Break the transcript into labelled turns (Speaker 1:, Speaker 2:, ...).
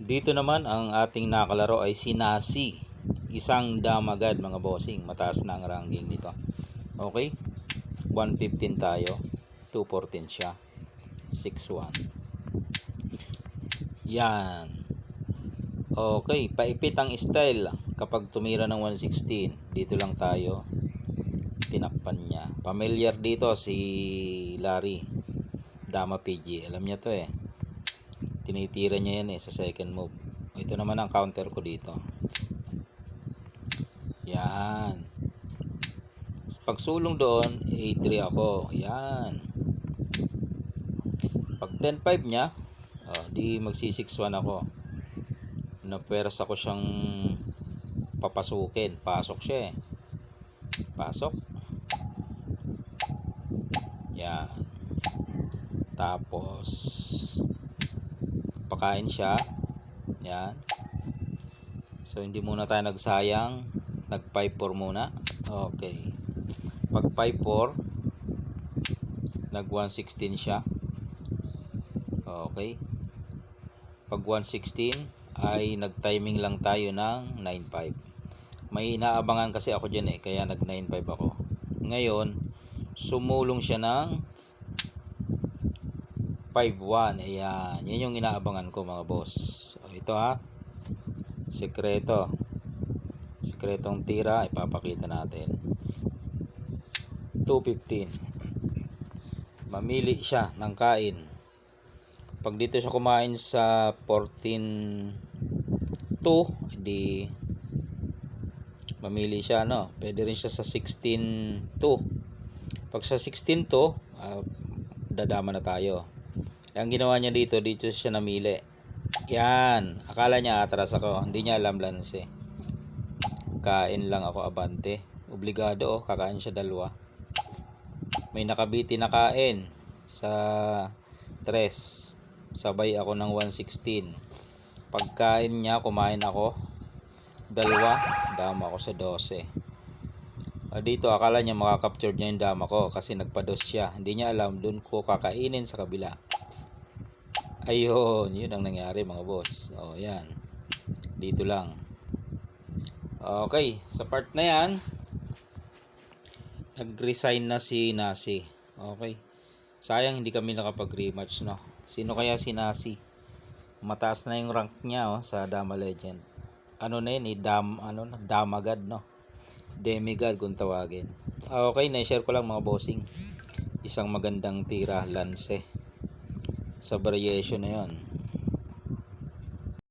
Speaker 1: Dito naman ang ating nakalaro ay si Nasi. Isang damagad mga bossing. Mataas na ang ranking nito. Okay? 115 tayo. 214 siya. 61. Yan. Okay, paipit ang style kapag tumira ng 116. Dito lang tayo. Tinakpan niya. Familiar dito si Larry. Dama PG. Alam niya to eh. Tinitira niya yan eh sa second move. Ito naman ang counter ko dito. Yan. Pag sulong doon, A3 ako. Yan. Pag 10-5 niya, oh, di magsi-6-1 ako. Naperas ako siyang papasukin. Pasok siya eh. Pasok. Yan. Tapos, pakain siya. Yan. So, hindi muna tayo nagsayang. Nag 5-4 muna. Okay. Pag 5-4, nag 116 siya. Okay. Pag 116, ay nag-timing lang tayo ng 9-5. May inaabangan kasi ako dyan eh, kaya nag 9-5 ako. Ngayon, sumulong siya ng 5-1. Ayan. Yan yung inaabangan ko mga boss. So, ito ha. Sekreto. Sekretong tira. Ipapakita natin. 215. Mamili siya ng kain. Pag dito siya kumain sa 14 2, di mamili siya no. Pwede rin siya sa 16 2. Pag sa 16 2, uh, dadama na tayo. Ang ginawa niya dito, dito siya namili. Yan. Akala niya atras ako. Hindi niya alam lance. Kain lang ako abante. Obligado oh, kakain siya dalawa. May nakabiti na kain sa 3. Sabay ako ng 116. Pagkain niya, kumain ako. Dalawa, dama ako sa 12. Ah, dito akala niya makakapture niya yung dama ko kasi nagpados siya. Hindi niya alam doon ko kakainin sa kabila. Ayun, yun ang nangyari mga boss. Oh, yan. Dito lang. Okay, sa part na yan, nag-resign na si Nasi. Okay. Sayang hindi kami nakapag-rematch, no. Sino kaya si Nasi? Mataas na yung rank niya oh, sa Dama Legend. Ano na yun, eh, Dam, ano, Damagad, no. Demigod kung tawagin. Ah, okay, na-share ko lang mga bossing. Isang magandang tira, lance. Sa variation na yon.